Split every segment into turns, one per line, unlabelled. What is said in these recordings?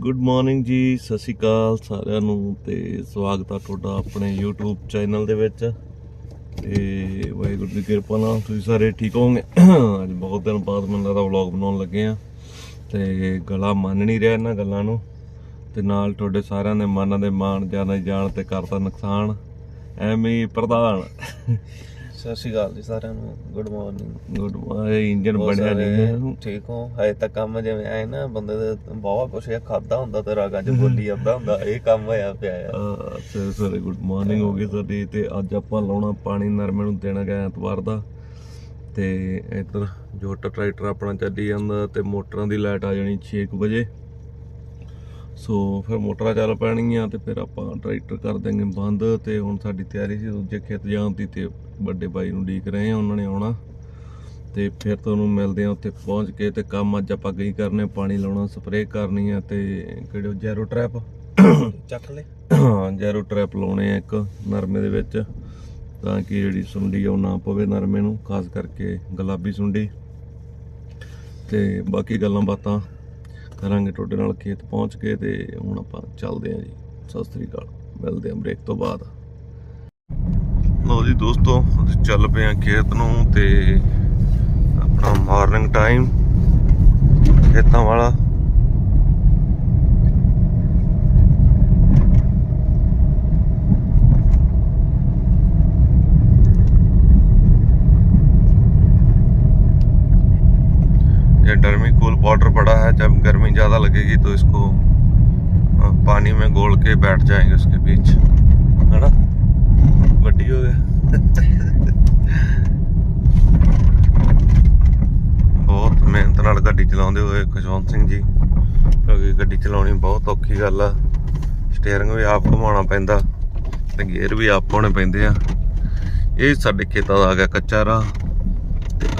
Good morning ਜੀ, ਸਤਿ ਸ਼੍ਰੀ ਅਕਾਲ ਸਾਰਿਆਂ ਨੂੰ ਤੇ ਸਵਾਗਤ ਆ ਤੁਹਾਡਾ ਆਪਣੇ YouTube ਚੈਨਲ ਦੇ ਵਿੱਚ। ਤੇ ਵਾਹਿਗੁਰੂ ਦੀ ਕਿਰਪਾ ਨਾਲ ਤੁਸੀਂ ਸਾਰੇ ਠੀਕ ਹੋਵੋਗੇ। ਅੱਜ ਬਹੁਤ ਦਿਨ ਬਾਅਦ ਮੈਨੂੰ ਲੱਗਦਾ ਵਲੌਗ ਬਣਾਉਣ ਲੱਗੇ ਆ। ਤੇ ਗਲਾ ਮੰਨ ਨਹੀਂ ਰਿਹਾ ਇਹਨਾਂ ਗੱਲਾਂ ਨੂੰ। ਤੇ ਨਾਲ ਤੁਹਾਡੇ ਸਾਰਿਆਂ ਦੇ ਮਨ ਦੇ ਮਾਣ ਜਾਣਾ ਜਾਣ ਤੇ ਕਰਦਾ ਨੁਕਸਾਨ। ਐਵੇਂ ਹੀ ਪ੍ਰਧਾਨ।
ਸਤਿ ਸ਼੍ਰੀ ਅਕਾਲ ਜੀ ਸਾਰਿਆਂ ਨੂੰ। Good morning
good morning engine ਬਣਿਆ ਨਹੀਂ
ਠੀਕ ਹੋ? ਹਜੇ ਤੱਕ ਕੰਮ ਜਿਵੇਂ ਆਏ ਨਾ ਬੰਦੇ ਦੇ ਬਹੁਤ ਕੁਛ ਇਹ ਖਾਦਾ ਹੁੰਦਾ ਤੇ ਰਾਗਾਂ 'ਚ ਬੋਲੀ ਆਉਂਦਾ ਹੁੰਦਾ ਇਹ ਕੰਮ ਹੋਇਆ ਪਿਆ ਆ।
ਸਰ ਸਰ ਗੁੱਡ ਮਾਰਨਿੰਗ ਹੋ ਗਈ ਸਾਡੀ। ਤੇ ਅੱਜ ਆਪਾਂ ਲਾਉਣਾ ਪਾਣੀ ਨਰਮੇ ਨੂੰ ਦੇਣਾ ਗਿਆ ਐਤਵਾਰ ਦਾ। ਤੇ ਇੱਧਰ ਜੋਟਾ ਟਰੈਕਟਰ ਆਪਣਾ ਚੱਲੀ ਜਾਂਦਾ ਤੇ ਮੋਟਰਾਂ ਦੀ ਲਾਈਟ ਆ ਜਾਣੀ 6 ਵਜੇ। ਸੋ ਫਿਰ ਮੋਟਰਾਂ ਚੱਲ ਪੈਣਗੀਆਂ ਤੇ ਫਿਰ ਆਪਾਂ ਟਰੈਕਟਰ ਕਰ ਦੇਂਗੇ ਬੰਦ ਤੇ ਹੁਣ ਸਾਡੀ ਤਿਆਰੀ ਸੀ ਦੂਜੇ ਖੇਤ ਜਾਣ ਦੀ ਤੇ ਵੱਡੇ ਬਾਈ ਨੂੰ ਡੀਕ ਰਹੇ ਆ ਉਹਨਾਂ ਨੇ ਆਉਣਾ। ਤੇ ਫਿਰ ਤੁਹਾਨੂੰ ਮਿਲਦੇ ਆ ਉੱਥੇ ਪਹੁੰਚ ਕੇ ਤੇ ਕੰਮ ਅੱਜ ਆਪਾਂ ਗਈ ਕਰਨੇ ਪਾਣੀ ਲਾਉਣਾ ਸਪਰੇਅ ਕਰਨੀ ਆ ਤੇ ਕਿਹੜੇ ਜੈਰੋ ਟਰੈਪ?
ਚੱਕ ਲੈ।
ਹਾਂ ਜੈਰੋ ਟਰੈਪ ਲਾਉਣੇ ਆ ਇੱਕ ਨਰਮੇ ਦੇ ਵਿੱਚ ਤਾਂ ਕਿ ਜਿਹੜੀ ਸੁੰਡੀ ਆ ਉਹ ਨਾ ਪਵੇ ਨਰਮੇ ਨੂੰ ਖਾਸ ਕਰਕੇ ਗੁਲਾਬੀ ਸੁੰਡੀ। ਤੇ ਬਾਕੀ ਗੱਲਾਂ ਬਾਤਾਂ ਕਰਾਂਗੇ ਤੁਹਾਡੇ ਨਾਲ ਖੇਤ ਪਹੁੰਚ ਕੇ ਤੇ ਹੁਣ ਆਪਾਂ ਚੱਲਦੇ ਆਂ ਜੀ। ਸਤਿ ਸ੍ਰੀ ਅਕਾਲ। ਮਿਲਦੇ ਆਂ ਬ੍ਰੇਕ ਤੋਂ ਬਾਅਦ। ਲਓ ਜੀ ਦੋਸਤੋ, ਅਸੀਂ ਚੱਲ ਪਏ ਆਂ ਖੇਤ ਨੂੰ ਤੇ ਆਪਣਾ ਮਾਰਨਿੰਗ ਟਾਈਮ ਖੇਤਾਂ ਵਾਲਾ ये डर्मी कूल पाउडर पड़ा है जब गर्मी ज़्यादा लगेगी तो इसको अ, पानी में घोल के बैठ जाएंगे उसके बीच है ना ਵੱਡੀ ਹੋ ਗਿਆ ਬਹੁਤ ਮਿਹਨਤ ਨਾਲ ਗੱਡੀ ਚਲਾਉਂਦੇ ਹੋਏ ਖੁਸ਼ਵੰਤ ਸਿੰਘ ਜੀ ਕਿਉਂਕਿ ਗੱਡੀ ਚਲਾਉਣੀ ਬਹੁਤ ਔਖੀ ਗੱਲ ਆ ਸਟੀਅਰਿੰਗ ਵੀ ਆਪ ਘੁਮਾਉਣਾ ਪੈਂਦਾ ਤੇ ਗੇਅਰ ਵੀ ਆਪ ਪਾਉਣੇ ਪੈਂਦੇ ਆ ਇਹ ਸਾਡੇ ਖੇਤਾਂ ਦਾ ਆ ਗਿਆ ਕੱਚਾ ਰਾਹ ਤੇ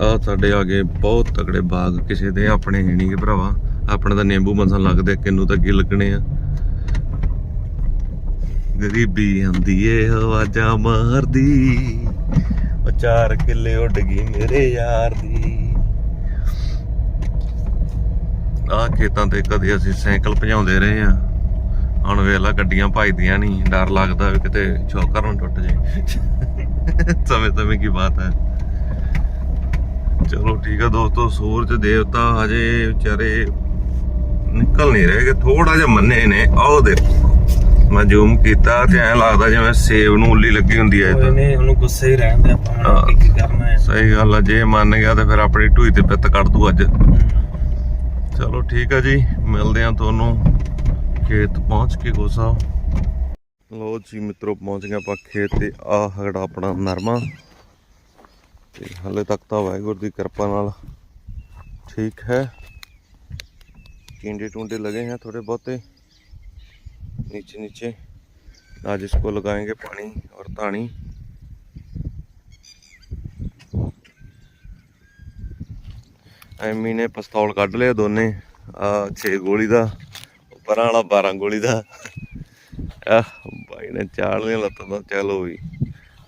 ਆ ਸਾਡੇ ਆਗੇ ਬਹੁਤ ਤਕੜੇ ਬਾਗ, ਕਿਸੇ ਦੇ ਆਪਣੇ ਹੈ ਨਹੀਂ ਗੇ ਭਰਾਵਾ। ਆਪਣੇ ਤਾਂ ਨਿੰਬੂ ਮਸਾਂ ਲੱਗਦੇ, ਕਿੰਨੂ ਤਾਂ ਕੀ ਲੱਗਣੇ ਆ। ਗਰੀਬੀ ਆਂਦੀ ਏ, ਆਵਾਜ਼ਾਂ ਮਾਰਦੀ। ਉਹ ਚਾਰ ਕਿੱਲੇ ਉੱਡ ਗਈ ਮੇਰੇ ਯਾਰ ਦੀ। ਆ ਖੇਤਾਂ ਤੇ ਕਦੇ ਅਸੀਂ ਸਾਈਕਲ ਭਜਾਉਂਦੇ ਰਹੇ ਆ। ਹੁਣ ਵੇਲਾ ਗੱਡੀਆਂ ਭਜਦੀਆਂ ਨਹੀਂ ਡਰ ਲੱਗਦਾ ਵੀ ਕਿਤੇ ਛੋਕਰ ਨੂੰ ਟੁੱਟ ਜਾਏ। ਸਮੇਂ ਸਮੇਂ ਕੀ ਬਾਤ ਹੈ ਚਲੋ ਠੀਕ ਆ ਦੋਸਤੋ ਸੂਰਜ ਦੇਵਤਾ ਹਜੇ ਵਿਚਾਰੇ ਨਿਕਲ ਨਹੀਂ ਰਹੇ ਥੋੜਾ ਜਿਹਾ ਮੰਨੇ ਨੇ। ਆਓ ਦੇਖੋ। ਮੈਂ ਜ਼ੂਮ ਕੀਤਾ ਤੇ ਐਂ ਲੱਗਦਾ ਜਿਵੇਂ ਸੇਬ ਨੂੰ ਉੱਲੀ ਲੱਗੀ ਹੁੰਦੀ ਐ ਤਾਂ।
ਨਹੀਂ ਉਹਨੂੰ ਗੁੱਸੇ ਹੀ ਰਹਿਣ ਦੇ ਆਪਾਂ ਕੀ ਕੀ ਕਰਨਾ ਹੈ।
ਸਹੀ ਗੱਲ ਆ ਜੇ ਮੰਨ ਗਿਆ ਤੇ ਫਿਰ ਆਪਣੀ ਢੂਈ ਤੇ ਪਿੱਤ ਕੱਢ ਦੂ ਅੱਜ। ਚਲੋ ਠੀਕ ਆ ਜੀ ਮਿਲਦੇ ਆ ਤੁਹਾਨੂੰ ਖੇਤ ਪਹੁੰਚ ਕੇ ਗੋਸਾ। ਲੋ ਜੀ ਮਿੱਤਰੋ ਪਹੁੰਚ ਗਏ ਆਪਾਂ ਖੇਤ ਤੇ। ਆ ਹੜਾ ਆਪਣਾ ਨਰਮਾ। ਤੇ ਹਲੇ ਤੱਕ ਤਾਂ ਵਾਹਿਗੁਰੂ ਦੀ ਕਿਰਪਾ ਨਾਲ ਠੀਕ ਹੈ टिंडे टूंडे लगे हैं थोड़े बहुत नीचे नीचे आज इसको लगाएंगे पानी और तानी ਐਮੀ ਨੇ ਪਿਸਤੌਲ ਕੱਢ ਲਿਆ ਦੋਨੇ ਆ 6 ਗੋਲੀ ਦਾ ਪਰਾਂ ਵਾਲਾ 12 ਗੋਲੀ ਦਾ ਆ ਬਾਈ ਨੇ ਚਾੜ ਲਿਆ ਲੱਤਾਂ ਦਾ ਚਲੋ ਵੀ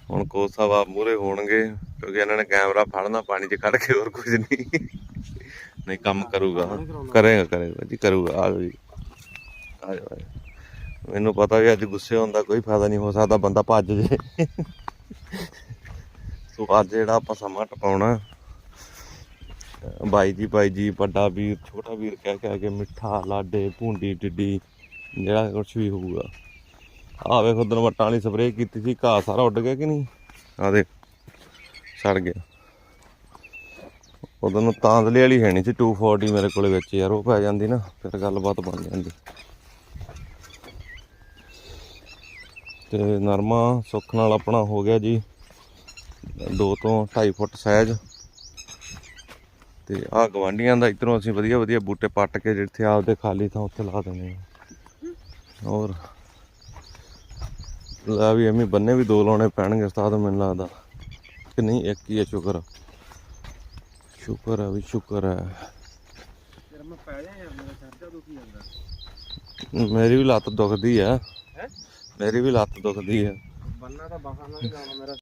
ਹੁਣ ਕੋਚ ਸਾਹਿਬ ਆ ਮੂਰੇ ਹੋਣਗੇ ਕਿਉਂਕਿ ਇਹਨਾਂ ਨੇ ਕੈਮਰਾ ਫੜਨਾ ਪਾਣੀ 'ਚ ਕੱਢ ਕੇ ਹੋਰ ਕੁਝ ਨਹੀਂ। ਨਹੀਂ ਕੰਮ ਕਰੂਗਾ ਕਰੇਗਾ ਕਰੇਗਾ ਜੀ ਕਰੂਗਾ। ਆ ਜੀ। ਆ। ਮੈਨੂੰ ਪਤਾ ਵੀ ਅੱਜ ਗੁੱਸੇ ਹੋਣ ਦਾ ਕੋਈ ਫਾਇਦਾ ਨਹੀਂ ਹੋ ਸਕਦਾ ਬੰਦਾ ਭੱਜ ਜੇ। ਸੋ ਅੱਜ ਜਿਹੜਾ ਆਪਾਂ ਸਮਾਂ ਟਪਾਉਣਾ ਬਾਈ ਜੀ ਬਾਈ ਜੀ ਵੱਡਾ ਵੀਰ ਛੋਟਾ ਵੀਰ ਕਹਿ ਕਹਿ ਕੇ ਮਿੱਠਾ ਲਾਡੇ ਭੁੰਡੀ ਟਿੱਡੀ ਜਿਹੜਾ ਕੁਝ ਵੀ ਹੋਊਗਾ। ਆ ਵੇਖ ਉਦੋਂ ਵਟਾਂ ਵਾਲੀ ਸਪਰੇਅ ਕੀਤੀ ਸੀ ਘਾਹ ਸਾਰਾ ਉੱਡ ਗਿਆ ਕਿ ਨਹੀਂ? ਆ ਦੇ ਸੜ ਗਿਆ। ਉਦੋਂ ਨੂੰ ਤਾਂਦਲੇ ਵਾਲੀ ਹੈ ਨਹੀਂ ਸੀ 240 ਮੇਰੇ ਕੋਲੇ ਵਿੱਚ ਯਾਰ, ਉਹ ਪੈ ਜਾਂਦੀ ਨਾ, ਫਿਰ ਗੱਲਬਾਤ ਬਣ ਜਾਂਦੀ। ਤੇ ਨਰਮਾ ਸੁੱਖ ਨਾਲ ਆਪਣਾ ਹੋ ਗਿਆ ਜੀ 2 ਤੋਂ 2.5 ਫੁੱਟ ਸਾਈਜ਼ ਤੇ ਆਹ ਗਵਾਂਡੀਆਂ ਦਾ ਇਧਰੋਂ ਅਸੀਂ ਵਧੀਆ ਵਧੀਆ ਬੂਟੇ ਪੱਟ ਕੇ ਜਿੱਥੇ ਆਪਦੇ ਖਾਲੀ ਥਾਂ ਉੱਥੇ ਲਾ ਦਿੰਦੇ ਆ ਹੋਰ, ਲਾ ਵੀ ਐਵੇਂ ਬੰਨੇ ਵੀ ਦੋ ਲਾਉਣੇ ਪੈਣਗੇ ਉਸਤਾਦ, ਮੈਨੂੰ ਲੱਗਦਾ। ਕਿ ਨਹੀਂ ਇੱਕ ਹੀ ਹੈ ਸ਼ੁਕਰ। ਆ। ਸ਼ੁਕਰ ਹੈ ਵੀ ਸ਼ੁਕਰ ਹੈ
ਫਿਰ ਮੈਂ ਪੈ ਜਾ ਯਾਰ ਮੇਰਾ ਚਰਚਾ ਦੁਖੀ ਜਾਂਦਾ।
ਮੇਰੀ ਵੀ ਲੱਤ ਦੁਖਦੀ ਆ।
ਹੈ?
ਮੇਰੀ ਵੀ ਲੱਤ ਦੁਖਦੀ ਆ।
ਬੰਨਾ ਤਾਂ ਬਾਹਾਂ ਨਾਲ ਜਾਣਾ ਮੇਰਾ।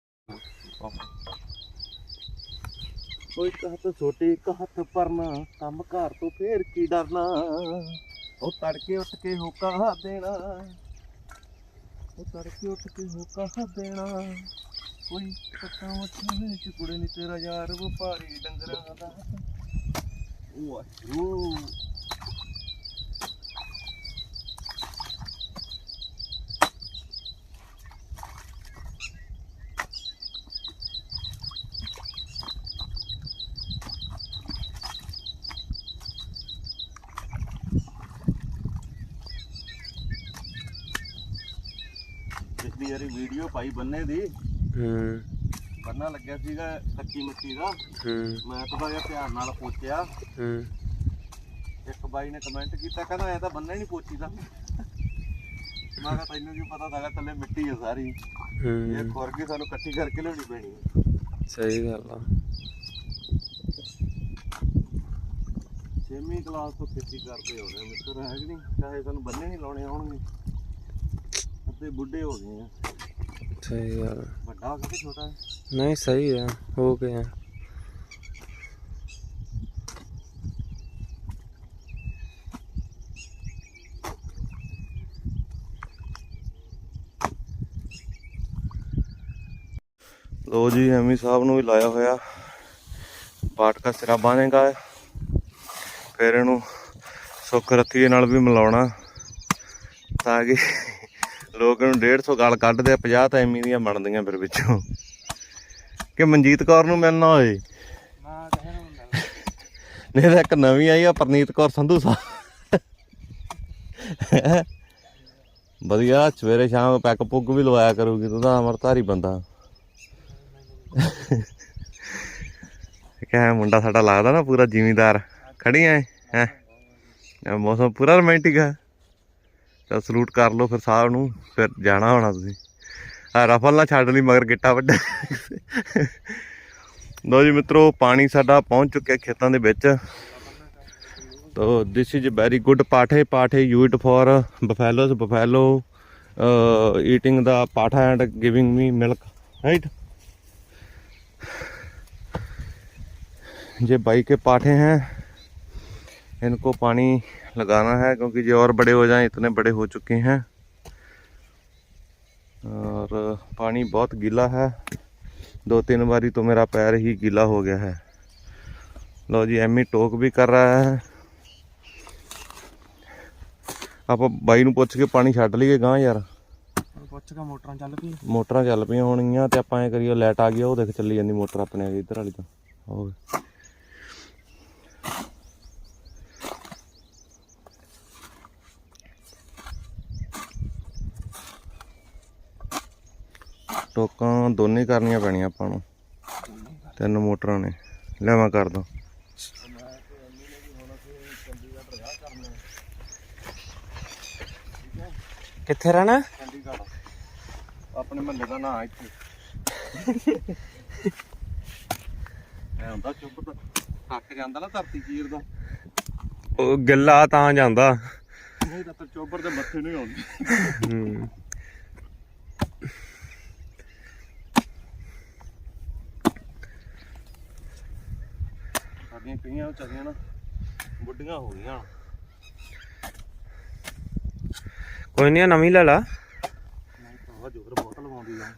ਕੋਈ ਕਹਤ ਛੋਟੀ ਕਹਤ ਪਰਨਾ। ਕੰਮ ਘਰ ਤੋਂ ਫੇਰ ਕੀ ਡਰਨਾ?
ਉਹ ਤੜਕੇ ਉੱਠ ਕੇ ਹੋਕਾ ਦੇਣਾ। ਉਹ ਤੜਕੇ ਉੱਠ ਕੇ ਹੋਕਾ ਦੇਣਾ। ਕੋਈ ਪੱਕਾ ਮੱਛੀ ਵਿੱਚ ਕੁੜੇ ਨਹੀਂ ਤੇਰਾ ਯਾਰ, ਵਪਾਰੀ ਡੰਗਰਾਂ ਦਾ। ਵਾਹਿਗੁਰੂ ਪਿਛਲੀ ਵੀਡੀਓ ਪਾਈ ਬੰਨੇ ਦੀ।
ਹੂੰ।
ਬੰਨਾ ਲੱਗਿਆ ਸੀਗਾ ਕੱਚੀ ਮਿੱਟੀ ਦਾ।
ਹੂੰ।
ਮੈਂ ਥੋੜਾ ਜਿਹਾ ਧਿਆਨ ਨਾਲ ਪੋਚਿਆ
ਹੂੰ।
ਇੱਕ ਬਾਈ ਨੇ ਕਮੈਂਟ ਕੀਤਾ ਕਹਿੰਦਾ ਐ ਤਾਂ ਬੰਨਾ ਹੀ ਨਹੀਂ ਪੋਚੀਦਾ ਮੈਂ ਕਿਹਾ ਤੈਨੂੰ ਕੀ ਪਤਾ ਸਾਗਾ ਥੱਲੇ ਮਿੱਟੀ ਹੈ ਸਾਰੀ। ਇਹ ਖੁਰ ਕੇ ਸਾਨੂੰ ਇਕੱਠੀ ਕਰਕੇ ਲਿਆਉਣੀ ਪੈਣੀ ਹੈ
ਸਹੀ ਗੱਲ ਆ।
ਛੇਵੀਂ ਕਲਾਸ ਤੋਂ ਖੇਤੀ ਕਰਦੇ ਹੋ ਗਏ ਮਿੱਤਰ ਹੈ ਕਿ ਨਹੀਂ? ਚਾਹੇ ਸਾਨੂੰ ਬੰਨੇ ਨਹੀਂ ਲਾਉਣੇ ਆਉਣਗੇ। ਅੱਤੇ ਬੁੱਢੇ ਹੋ ਗਏ ਆ।
ਸਹੀ ਗੱਲ ਆ।
ਵੱਡਾ ਹੋ ਕੇ ਛੋਟਾ ਹੈ
ਨਹੀਂ ਸਹੀ ਆ ਹੋ ਗਿਆ
ਲੋ ਜੀ ਐਮੀ ਸਾਹਿਬ ਨੂੰ ਵੀ ਲਾਇਆ ਹੋਇਆ ਪਾਟ ਦਾ ਸਿਰਾ ਬਾਨੇਗਾ ਫਿਰ ਇਹਨੂੰ ਸੁੱਖ ਰੱਤੀਏ ਨਾਲ ਵੀ ਮਿਲਾਉਣਾ ਤਾਂ ਕਿ ਲੋਕ ਇਹਨੂੰ 150 ਗਾਲ ਕੱਢਦੇ ਆ 50 ਤਾਂ ਐਮੀ ਦੀਆਂ ਬਣਦੀਆਂ ਫਿਰ ਵਿੱਚੋਂ। ਕਿ ਮਨਜੀਤ ਕੌਰ ਨੂੰ ਮਿਲਣਾ ਹੋਏ? ਨਹੀਂ ਤਾਂ ਇੱਕ ਨਵੀਂ ਆਈ ਆ, ਪਰਨੀਤ ਕੌਰ ਸੰਧੂ ਸਾਹਿਬ। ਵਧੀਆ, ਸਵੇਰੇ ਸ਼ਾਮ ਪੈਕ ਪੁੱਗ ਵੀ ਲਵਾਇਆ ਕਰੂਗੀ, ਤੂੰ ਤਾਂ ਅਮਰਤਾਰੀ ਬੰਦਾ। ਕਿਹਾ ਮੁੰਡਾ ਸਾਡਾ ਲੱਗਦਾ ਨਾ ਪੂਰਾ ਜ਼ਿਮੀਦਾਰ। ਖੜੀ ਐ, ਹੈ? ਮੌਸਮ ਪੂਰਾ ਰੋਮਾਂਟਿਕ ਹੈ ਚਲ ਸਲੂਟ ਕਰ ਲਓ ਫਿਰ ਸਾਹ ਨੂੰ, ਫਿਰ ਜਾਣਾ ਹੋਣਾ ਤੁਸੀਂ। ਆ ਰਫਲ ਨਾ ਛੱਡ ਲਈ ਮਗਰ ਗਿੱਟਾ ਵੱਡਾ। ਲੋ ਜੀ ਮਿੱਤਰੋ, ਪਾਣੀ ਸਾਡਾ ਪਹੁੰਚ ਚੁੱਕਿਆ ਖੇਤਾਂ ਦੇ ਵਿੱਚ। ਤੋ ਦਿਸ ਇਜ਼ ਵੈਰੀ ਗੁੱਡ ਪਾਠੇ ਪਾਠੇ used for buffaloes buffalo eating the ਪਾਠਾ and giving me milk right ਜੇ बाई के पाठे हैं इनको ਪਾਣੀ लगाना है क्योंकि ये और बड़े हो जाएं इतने बड़े हो चुके हैं और पानी बहुत गीला है दो तीन बारी तो मेरा पैर ही गीला हो गया है लो जी एमी टोक भी कर रहा है ਆਪਾਂ ਬਾਈ ਨੂੰ ਪੁੱਛ ਕੇ ਪਾਣੀ ਛੱਡ ਲਈਏ ਗਾਂ ਯਾਰ
ਪੁੱਛ ਕੇ ਮੋਟਰਾਂ ਚੱਲ ਪਈ
ਮੋਟਰਾਂ ਚੱਲ ਪਈਆਂ ਹੋਣਗੀਆਂ ਤੇ ਆਪਾਂ ਐ ਕਰੀਏ ਲਾਈਟ ਆ ਗਈ ਆ, ਉਹ ਦੇਖ ਚੱਲੀ ਜਾਂਦੀ ਮੋਟਰ ਆਪਣੇ ਅੱਗੇ ਇੱਧਰ ਵਾਲੀ ਤਾਂ ਹੋਵੇ ਟੋਕਾਂ ਦੋਨੇ ਕਰਨੀਆਂ ਪੈਣੀਆਂ ਆਪਾਂ ਨੂੰ। ਤਿੰਨ ਮੋਟਰਾਂ ਨੇ। ਲੈ ਮੈਂ ਕਰ ਦਾਂ
ਕਿੱਥੇ ਰਹਿਣਾ?
ਚੰਡੀਗੜ੍ਹ। ਆਪਣੇ ਮਹੱਲੇ ਦਾ ਨਾਂ ਇੱਥੇ। ਐ ਹੁੰਦਾ ਚੁੱਪ ਤਾਂ। ਥੱਕ ਜਾਂਦਾ ਨਾ ਧਰਤੀ ਚੀਰ ਦਾ।
ਉਹ ਗਿੱਲਾ ਤਾਂ ਜਾਂਦਾ।
ਨਹੀਂ ਤਾਂ ਫਿਰ ਚੋਬਰ ਦੇ ਮੱਥੇ ਨਹੀਂ ਆਉਂਦੀ।
ਹੂੰ।
ਸਾਡੀਆਂ ਕਈਆਂ ਵਿਚਾਰੀਆਂ ਨਾ ਬੁੱਢੀਆਂ ਹੋ ਗਈਆਂ
ਕੋਈ ਨਹੀਂ ਨਵੀਂ ਲੈ ਲਾ।
ਨਹੀਂ ਜੋਰ ਬਹੁਤ ਲਵਾਉਂਦੀ ਆ।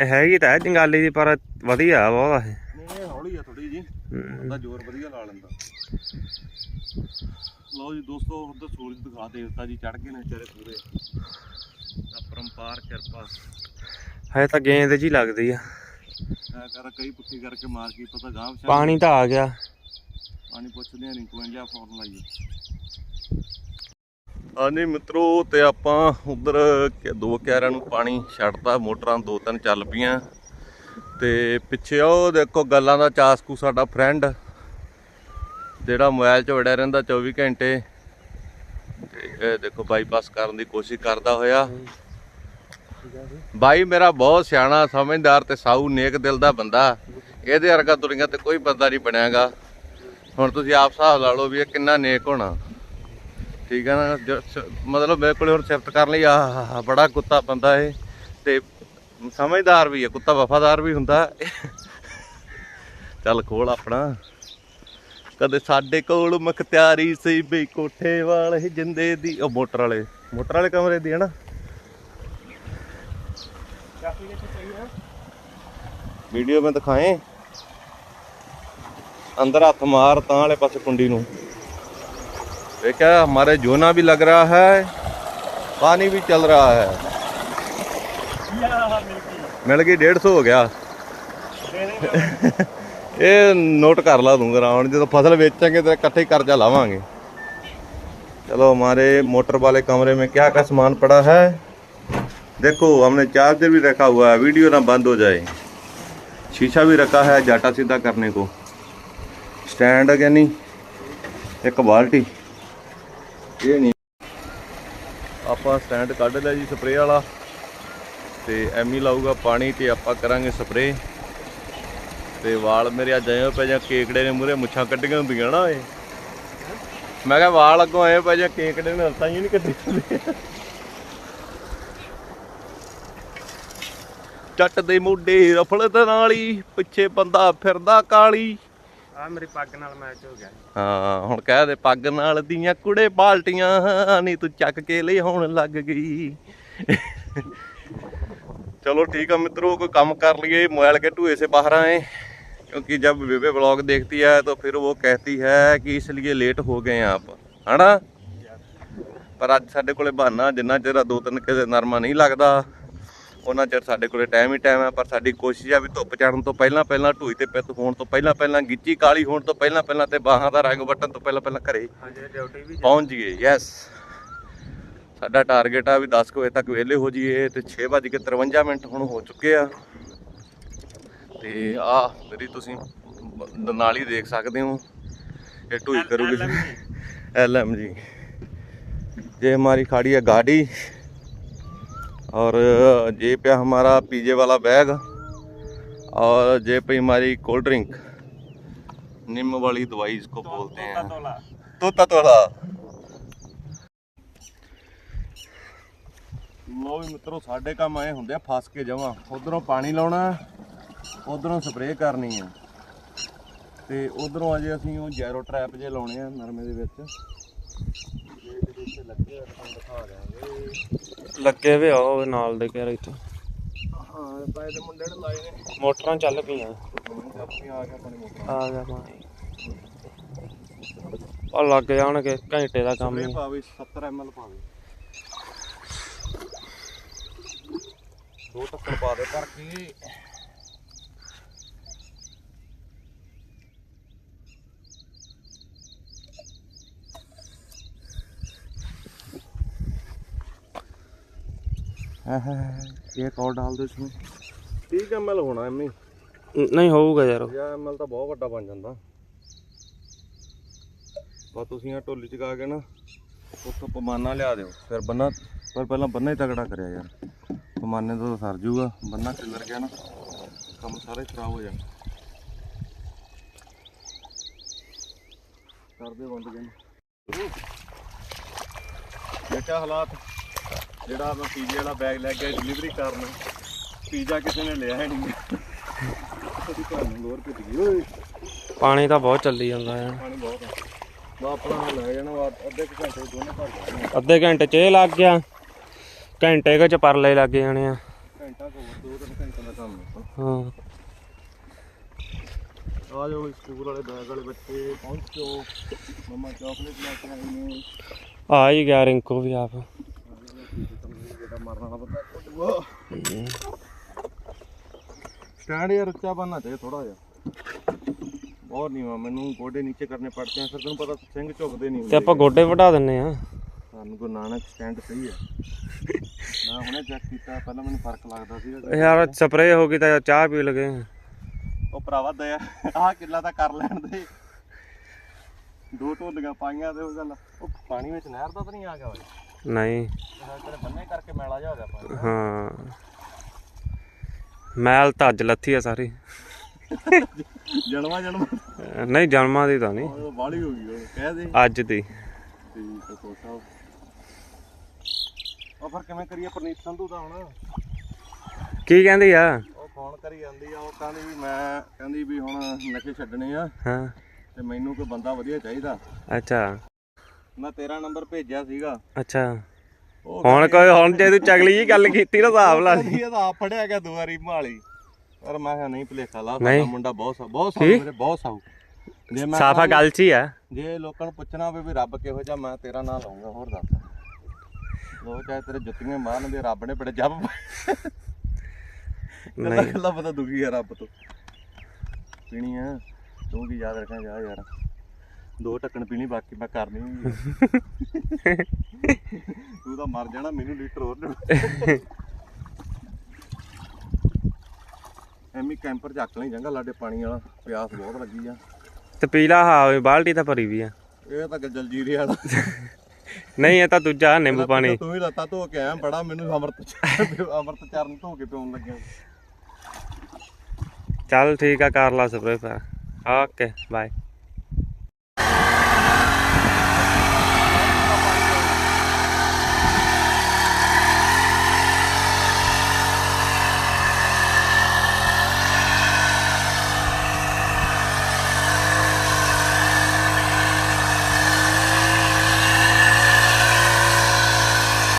ਇਹ ਹੈਗੀ ਤਾਂ ਜੰਗਾਲੀ ਦੀ ਪਰ ਵਧੀਆ ਬਹੁਤ ਹੈ
ਨਹੀਂ ਹੌਲੀ ਆ ਥੋੜੀ ਜੀ ਉਹਦਾ ਜ਼ੋਰ ਵਧੀਆ ਲਾ ਲੈਂਦਾ। ਲਓ ਜੀ ਦੋਸਤੋ ਉਧਰ ਸੂਰਜ ਦਿਖਾ ਦੇਵਤਾ ਜੀ ਚੜ ਗਏ ਨੇ ਵਿਚਾਰੇ ਪੂਰੇ। ਅਪਰੰਪਾਰ ਕਿਰਪਾ।
ਹੈ ਤਾਂ ਗੇਂਦ ਜੀ ਲੱਗਦੀ ਆ।
ਐ ਕਰ ਕਈ ਪੁੱਠੀ ਕਰਕੇ ਮਾਰ ਕੇ ਪਤਾ ਗਾਂਵ ਸ਼ਾਮ
ਪਾਣੀ ਤਾਂ ਆ ਗਿਆ।
ਪਾਣੀ ਪੁੱਛਦੇ ਆ ਰਿੰਕੂ ਇੰਜਾ ਫੋਨ ਲਾਈਏ ਹਾਂਜੀ ਮਿੱਤਰੋ ਤੇ ਆਪਾਂ ਉਧਰ ਦੋ ਕਿਆਰਿਆਂ ਨੂੰ ਪਾਣੀ ਛੱਡਤਾ ਮੋਟਰਾਂ ਦੋ ਤਿੰਨ ਚੱਲ ਪਈਆਂ। ਤੇ ਪਿੱਛੇ ਉਹ ਦੇਖੋ ਗੱਲਾਂ ਦਾ ਚਾਸਕੂ ਸਾਡਾ ਫਰੈਂਡ ਜਿਹੜਾ ਮੋਬਾਈਲ 'ਚ ਵੜਿਆ ਰਹਿੰਦਾ 24 ਘੰਟੇ। ਤੇ ਇਹ ਦੇਖੋ ਬਾਈਪਾਸ ਕਰਨ ਦੀ ਕੋਸ਼ਿਸ਼ ਕਰਦਾ ਹੋਇਆ। ਬਾਈ, ਮੇਰਾ ਬਹੁਤ ਸਿਆਣਾ, ਸਮਝਦਾਰ ਤੇ ਸਾਊ, ਨੇਕ ਦਿਲ ਦਾ ਬੰਦਾ। ਇਹਦੇ ਵਰਗਾ ਦੁਨੀਆ ਤੇ ਕੋਈ ਬੰਦਾ ਨਹੀਂ ਬਣਿਆਗਾ। ਹੁਣ ਤੁਸੀਂ ਆਪ ਹਿਸਾਬ ਲਾ ਲਓ ਵੀ ਇਹ ਕਿੰਨਾ ਨੇਕ ਹੋਣਾ। ਠੀਕ ਹੈ ਨਾ? ਮਤਲਬ ਮੇਰੇ ਕੋਲ ਹੁਣ ਸਿਫਤ ਕਰਨ ਲਈ ਆ ਬੜਾ ਕੁੱਤਾ ਬੰਦਾ ਇਹ। ਤੇ ਸਮਝਦਾਰ ਵੀ ਹੈ ਕੁੱਤਾ ਵਫਾਦਾਰ ਵੀ ਹੁੰਦਾ। ਚੱਲ ਕੋਲ ਆਪਣਾ। ਕਦੇ ਸਾਡੇ ਕੋਲ ਮਖਤਿਆਰੀ ਸੀ ਬਈ ਕੋਠੇ ਵਾਲੇ ਜਿੰਦੇ ਦੀ, ਉਹ ਮੋਟਰ ਵਾਲੇ ਮੋਟਰ ਵਾਲੇ ਕਮਰੇ ਦੀ ਹੈ ਨਾ? ਵੀਡੀਓ ਮੈਂ ਦਿਖਾਏ अंदर हाथ मार ता वाले पास कुंडी नु देखा हमारे जोना भी लग रहा है पानी भी चल रहा है मिल गई डेढ़ सौ हो गया ਇਹ ਨੋਟ ਕਰ ਲਾ ਦੂੰਗਾ ਰਾਉਣ ਜਦੋਂ ਫਸਲ ਵੇਚਾਂਗੇ ਤੇ ਇਕੱਠੇ ਹੀ ਕਰਜ਼ਾ ਲਾਵਾਂਗੇ चलो हमारे मोटर वाले कमरे में क्या क्या सामान पड़ा है देखो हमने चार्जर भी रखा हुआ है वीडियो ना बंद हो जाए शीशा भी रखा है जाटा सीधा करने को ਸਟੈਂਡ ਹੈ ਨਹੀਂ ਇੱਕ ਬਾਲਟੀ ਇਹ ਨਹੀਂ ਆਪਾਂ ਸਟੈਂਡ ਕੱਢ ਲਿਆ ਜੀ ਸਪਰੇਅ ਵਾਲਾ ਤੇ ਐਮੀ ਲਾਊਗਾ ਪਾਣੀ ਤੇ ਆਪਾਂ ਕਰਾਂਗੇ ਸਪਰੇਅ ਤੇ ਵਾਲ ਮੇਰੇ ਅੱਜ ਐਵੇਂ ਪੈ ਜਾਂ ਕੇਕੜੇ ਨੇ ਮੂਰੇ ਮੁੱਛਾਂ ਕੱਢੀਆਂ ਹੁੰਦੀਆਂ ਨਾ ਏ ਮੈਂ ਕਿਹਾ ਵਾਲ ਅੱਗੋਂ ਐਵੇਂ ਪੈ ਜਾਂ ਕੇਕੜੇ ਨੇ ਹਲਤਾਂ ਹੀ ਨਹੀਂ ਕੱਢੀ ਹੁੰਦੀ ਚੱਟ ਦੇ ਮੋਢੇ ਰਫਲਤ ਨਾਲੀ ਪਿੱਛੇ ਬੰਦਾ ਫਿਰਦਾ ਕਾਲੀ
ਆ ਮੇਰੀ ਪੱਗ ਨਾਲ ਮੈਚ ਹੋ ਗਿਆ
ਹਾਂ ਹੁਣ ਕਹਿ ਦੇ ਪੱਗ ਨਾਲ ਦੀਆਂ ਕੁੜੇ ਬਾਲਟੀਆਂ ਨਹੀਂ ਤੂੰ ਚੱਕ ਕੇ ਲਈ ਹੁਣ ਲੱਗ ਗਈ चलो ठीक है मित्रों कोई काम कर लिए मोबाइल के टूए से बाहर आए क्योंकि जब बेबे ब्लॉग देखती है तो फिर वो कहती है कि इसलिए लेट हो गए हैं आप है ना ਪਰ ਅੱਜ ਸਾਡੇ ਕੋਲੇ ਬਹਾਨਾ ਜਿੰਨਾ ਚਿਰ ਦੋ ਤਿੰਨ ਕਿਸੇ ਨਰਮਾ ਨਹੀਂ ਲੱਗਦਾ ਉਹਨਾਂ ਚਿਰ ਸਾਡੇ ਕੋਲੇ ਟਾਈਮ ਹੀ ਟਾਈਮ ਆ ਪਰ ਸਾਡੀ ਕੋਸ਼ਿਸ਼ ਆ ਵੀ ਧੁੱਪ ਚੜਨ ਤੋਂ ਪਹਿਲਾਂ ਪਹਿਲਾਂ ਢੂਈ ਤੇ ਪਿੱਤ ਹੋਣ ਤੋਂ ਪਹਿਲਾਂ ਪਹਿਲਾਂ ਗਿੱਚੀ ਕਾਲੀ ਹੋਣ ਤੋਂ ਪਹਿਲਾਂ ਪਹਿਲਾਂ ਤੇ ਬਾਹਾਂ ਦਾ ਰੰਗ ਵੱਟਣ ਤੋਂ ਪਹਿਲਾਂ ਪਹਿਲਾਂ ਘਰੇ ਪਹੁੰਚ ਜੀਏ ਯੈਸ ਸਾਡਾ ਟਾਰਗੇਟ ਆ ਵੀ 10 ਵਜੇ ਤੱਕ ਵਿਹਲੇ ਹੋ ਜੀਏ ਤੇ 6:53 ਮਿੰਟ ਹੁਣ ਹੋ ਚੁੱਕੇ ਆ। ਤੇ ਆ ਮੇਰੀ ਤੁਸੀਂ ਨਾਲੀ ਦੇਖ ਸਕਦੇ ਹੋ। ਇਹ ਢੂਈ ਕਰੂਗੀ। ਐਲਐਮ ਜੀ। ਜੇ। ਮਾਰੀ ਖਾੜੀ ਹੈ ਗਾੜੀ और ये पे हमारा पीजे वाला बैग और ये पे हमारी कोल्ड ड्रिंक निम्न वाली दवाई इसको बोलते हैं
ਤੋਲਾ
ਤੋਤਾ ਤੋਲਾ ਲੋ ਵੀ ਮਿੱਤਰੋ ਸਾਡੇ ਕੰਮ ਆਏ ਹੁੰਦੇ ਆ ਫਸ ਕੇ ਜਮਾ ਉਧਰੋਂ ਪਾਣੀ ਲਾਉਣਾ ਉਧਰੋਂ ਸਪਰੇਅ ਕਰਨੀ ਆ ਤੇ ਉਧਰੋਂ ਅਜੇ ਅਸੀਂ ਉਹ ਜੈਰੋ ਟਰੈਪ ਜੇ ਲਾਉਣੇ ਆ ਨਰਮੇ ਦੇ ਵਿੱਚ ਇਹਦੇ ਵਿੱਚ ਲੱਗੇ ਆ ਤੁਹਾਨੂੰ ਦਿਖਾ ਦਿਆਂਗੇ
ਲੱਗੇ ਵੇ ਉਹ ਨਾਲ ਦੇ ਘਰ ਇੱਥੇ।
ਹਾਂ ਪਾਏ ਦੇ ਮੁੰਡੇ ਨੇ ਲਾਏ ਨੇ।
ਮੋਟਰਾਂ ਚੱਲ ਪਈਆਂ।
ਆ ਗਿਆ ਪਾਣੀ ਮੋਟਰ
ਆ ਗਿਆ ਪਾਣੀ ਆ ਲੱਗ ਜਾਣਗੇ ਘੰਟੇ ਦਾ ਕੰਮ ਹੀ।
ਪਾਵੇ 70 ml ਪਾਵੇ। ਦੋ ਟੱਕਰ ਪਾ ਦੇ ਭਰ ਕੇ एक और डाल दो इसमें ठीक एम एल होना एम
ਨਹੀਂ ਹੋਊਗਾ ਯਾਰ ਉਹ।
50 ml ਤਾਂ ਬਹੁਤ ਵੱਡਾ ਬਣ ਜਾਂਦਾ ਬਾ ਤੁਸੀਂ ਆ ਢੋਲੀ ਚਗਾ ਕੇ ਨਾ ਉੱਥੋਂ ਪਮਾਨਾ ਲਿਆ ਦਿਓ ਫਿਰ ਬੰਨਾ ਪਰ ਪਹਿਲਾਂ ਬੰਨਾ ਹੀ ਤਗੜਾ ਕਰਿਆ ਯਾਰ ਪਮਾਨੇ ਤੋਂ ਸਰ ਜੂਗਾ ਬੰਨਾ ਖਿਲਰ ਗਿਆ ਨਾ ਕੰਮ ਸਾਰਾ ਹੀ ਖਰਾਬ ਹੋ ਜਾਣਾ ਕਰਦੇ ਬੰਦ ਗਏ ਬੇਟਾ ਹਾਲਾਤ ਜਿਹੜਾ ਮੈਂ ਪੀਜੇ ਵਾਲਾ ਬੈਗ ਲੈ ਕੇ ਡਿਲੀਵਰੀ ਕਰਨ ਪੀਜ਼ਾ ਕਿਸੇ ਨੇ ਲਿਆ ਹੀ ਨਹੀਂ। ਕਦੀ ਘਰ ਨੂੰ ਲੋਰ ਪਿੱਟ ਗਈ ਓਏ
ਪਾਣੀ ਤਾਂ ਬਹੁਤ ਚੱਲੀ ਜਾਂਦਾ ਹੈ।
ਪਾਣੀ ਬਹੁਤ ਆ। ਬਾ ਆਪਣਾ ਹੁਣ ਲੈ ਜਾਣਾ ਵਾ ਅੱਧੇ ਕੁ ਘੰਟੇ ਚ ਦੋਨੇ ਭਰ ਜਾਣੇ
ਅੱਧੇ ਘੰਟੇ ਚ ਇਹ ਲੱਗ ਗਿਆ। ਘੰਟੇ ਕੁ ਚ ਪਰਲੇ ਲੱਗ ਜਾਣੇ ਆ।
ਘੰਟਾ ਕੋ ਦੋ ਤਿੰਨ ਘੰਟੇ ਦਾ ਕੰਮ ਹੈ।
ਹਾਂ।
ਆ ਜਾਓ ਸਕੂਲ ਵਾਲੇ ਬੈਗ ਵਾਲੇ ਬੱਚੇ ਪਹੁੰਚੋ। ਮਮਾ ਚਾਕਲੇਟ ਲੈ ਕੇ ਆਈ ਨੇ।
ਆ ਹੀ ਗਿਆ ਰਿੰਕੂ ਵੀ ਆਪ।
ਜਿਹੜਾ ਮਰਨ ਵਾਲਾ ਬੰਦਾ ਕੁੱਟੂਆ ਸਟੈਂਡ ਯਾਰ ਉੱਚਾ ਬਣਨਾ ਚਾਹੀਦਾ ਥੋੜਾ ਜਿਹਾ। ਬਹੁਤ ਨਹੀਂ ਮੈਨੂੰ ਗੋਡੇ ਨੀਚੇ ਕਰਨੇ ਪੜਤੇ ਆ ਫਿਰ ਤੈਨੂੰ ਪਤਾ ਸਿੰਘ ਝੁਕਦੇ ਨਹੀਂ
ਤੇ ਆਪਾਂ ਗੋਡੇ ਵਢਾ ਦਿੰਨੇ ਆ।
ਸਾਨੂੰ ਗੁਰੂ ਨਾਨਕ ਸਟੈਂਡ ਸਹੀ ਹੈ ਮੈਂ ਹੁਣੇ ਚੈੱਕ ਕੀਤਾ ਪਹਿਲਾਂ ਮੈਨੂੰ ਫ਼ਰਕ ਲੱਗਦਾ ਸੀ
ਯਾਰ ਸਪਰੇਅ ਹੋ ਗਈ ਤਾਂ ਚਾਹ ਪੀ ਲਗੇ।
ਉਹ ਭਰਾਵਾ ਦਇਆ ਆਹ ਕਿੱਲਾ ਤਾਂ ਕਰ ਲੈਣ ਦੇ। ਦੋ ਢੋਲੀਆਂ ਪਾਈਆਂ ਤੇ ਉਹ ਗੱਲ ਉਹ ਪਾਣੀ ਵਿੱਚ ਨਹਿਰ ਦਾ ਤਾਂ ਨਹੀਂ ਆ ਗਿਆ ਓਏ।
ਨਹੀਂ।
ਇਹ ਤੇਰੇ ਬੰਨੇ ਕਰਕੇ ਮੈਲਾ ਜਾ ਹੋ। ਗਿਆ ਪਾਣੀ
ਹਾਂ ਮੈਲ ਤਾਂ ਅੱਜ ਲੱਥੀ ਆ ਸਾਰੀ।
ਜਨਮਾ ਜਨਮ।
ਨਹੀਂ ਜਨਮਾਂ ਦੀ ਤਾਂ ਨਹੀਂ।
ਬਾਲੀ ਹੋ ਗਈ ਉਹ ਕਹਿ ਦੇ।
ਅੱਜ ਦੀ।
ਠੀਕ ਉਹ ਫਿਰ ਕਿਵੇਂ ਕਰੀਏ ਪ੍ਰਨੀਤ ਸੰਧੂ ਦਾ ਹੁਣ।
ਕੀ ਕਹਿੰਦੀ ਆ?
ਉਹ ਫੋਨ ਕਰੀ ਜਾਂਦੀ ਆ ਉਹ ਕਹਿੰਦੀ ਵੀ ਮੈਂ ਕਹਿੰਦੀ ਵੀ ਹੁਣ ਨਸ਼ੇ ਛੱਡਣੇ ਆ।
ਹਾਂ।
ਤੇ ਮੈਨੂੰ ਕੋਈ ਬੰਦਾ ਵਧੀਆ ਚਾਹੀਦਾ।
ਅੱਛਾ।
ਮੈਂ ਤੇਰਾ ਨੰਬਰ ਭੇਜਿਆ ਸੀਗਾ।
ਅੱਛਾ।
ਉਹ
ਹੁਣ ਕੋਈ ਹੁਣ ਜੇ ਤੂੰ ਚਗਲੀ ਜੀ ਗੱਲ ਕੀਤੀ ਨਾ ਹਿਸਾਬ ਲਾ ਲਈ।
ਇਹ ਤਾਂ ਆਪ ਫੜਿਆ ਗਿਆ ਦੋ ਵਾਰੀ ਮਾਲੀ। ਪਰ ਮੈਂ ਕਿਹਾ ਨਹੀਂ ਭਲੇਖਾ ਲਾ
ਨਹੀਂ।
ਸਾਡਾ ਮੁੰਡਾ ਬਹੁਤ ਬਹੁਤ ਸਾਊ
ਕੀ?
ਮੇਰੇ ਬਹੁਤ ਸਾਊ ਜੇ ਮੈਂ
ਸਾਫਾ ਗੱਲ 'ਚ ਹੀ ਆ।
ਜੇ ਲੋਕਾਂ ਨੂੰ ਪੁੱਛਣਾ ਹੋਵੇ ਵੀ ਰੱਬ ਕਿਹੋ ਜਿਹਾ ਮੈਂ ਤੇਰਾ ਨਾਂ ਲਾਉਂਗਾ ਹੋਰ ਦੱਸ। ਲੋ ਚਾਹੇ ਤੇਰੇ ਜੁੱਤੀਆਂ ਮਾਰਨ ਵੀ ਰੱਬ ਨੇ ਬੜੇ ਜੱਬ
ਨਹੀਂ।
ਗੱਲਾਂ ਪਤਾ ਦੁਖੀ ਆ ਰੱਬ ਤੋਂ। ਪੀਣੀ ਆ ਤੂੰ ਕੀ ਯਾਦ ਰੱਖਾਂ ਜਾ ਯਾਰ। ਦੋ ਢੱਕਣ ਪੀਣੀ ਬਾਕੀ ਮੈਂ ਕਰਨੀ। ਤੂੰ ਤਾਂ ਮਰ ਜਾਣਾ ਮੈਨੂੰ ਲੀਟਰ ਹੋਰ ਦੇ ਐਮੀ ਕੈਂਪਰ ਚੱਕ ਲਈ ਜੰਗਾ ਲਾਡੇ ਪਾਣੀ ਵਾਲਾ ਪਿਆਸ ਬਹੁਤ ਲੱਗੀ ਆ।
ਤੇ ਪੀਲਾ ਹਾਂ ਬਾਲਟੀ ਤਾਂ ਭਰੀ ਵੀ ਆ।
ਇਹ ਤਾਂ ਜਲਜੀਰੇ ਵਾਲਾ।
ਨਹੀਂ ਇਹ ਤਾਂ ਦੂਜਾ ਨਿੰਬੂ ਪਾਣੀ।
ਤੂੰ ਹੀ ਲੱਤਾਂ ਧੋ ਕੇ ਆਇਆ ਬੜਾ ਮੈਨੂੰ ਅਮਰਤ ਅਮਰਤ ਚਰਨ ਧੋ ਕੇ ਪਿਉਣ ਲੱਗਿਆ।
ਚੱਲ ਠੀਕ ਆ ਕਰ ਲਾ ਸਪਰੇ ਫਿਰ। Okay bye